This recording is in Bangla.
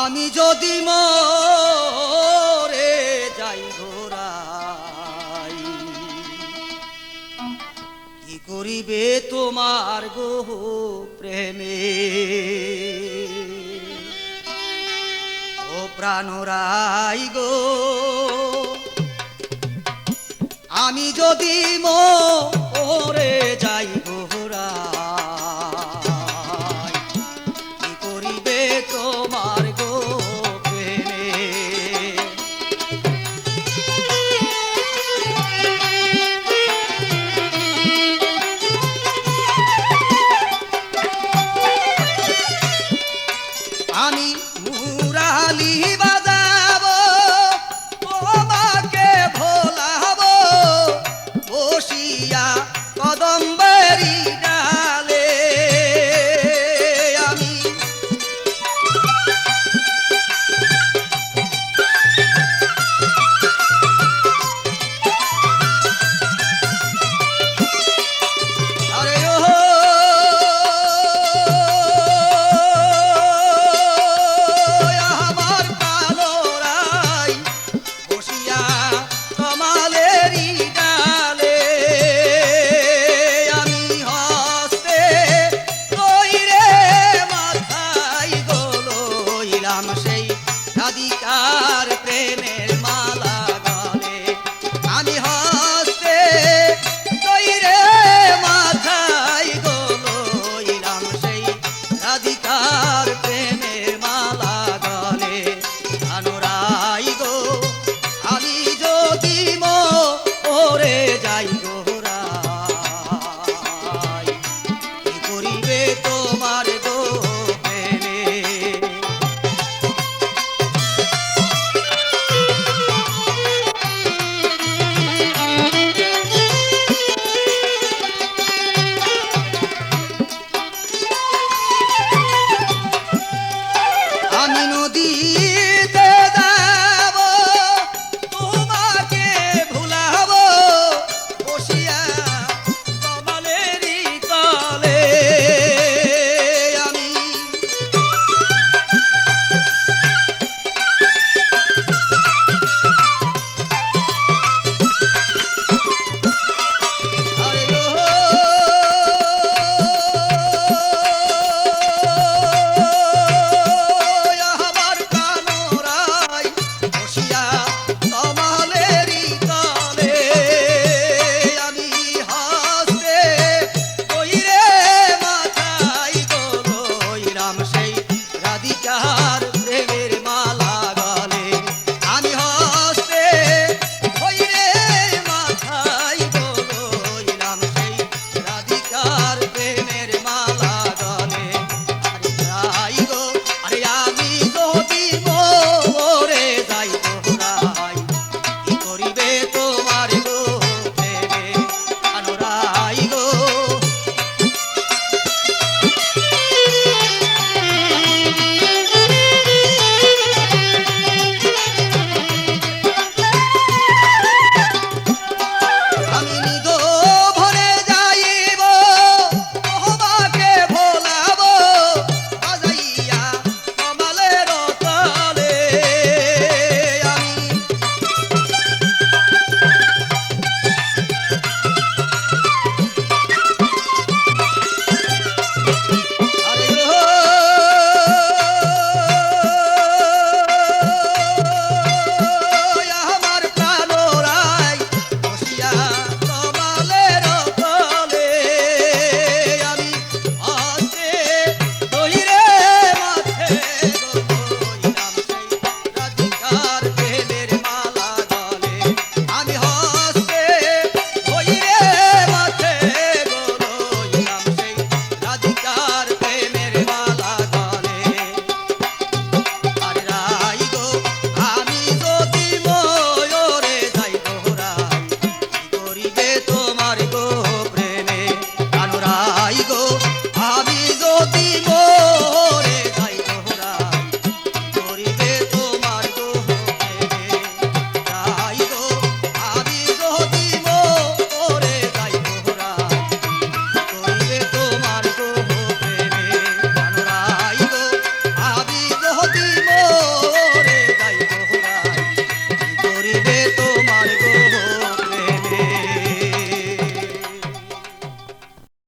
আমি যদি মরে যাই ঘোরাই কি করিবে তোমার গো প্রেমে? ও প্রাণরাই গো, আমি যদি মরে যাই ஐயா প্রেমে আমি নদী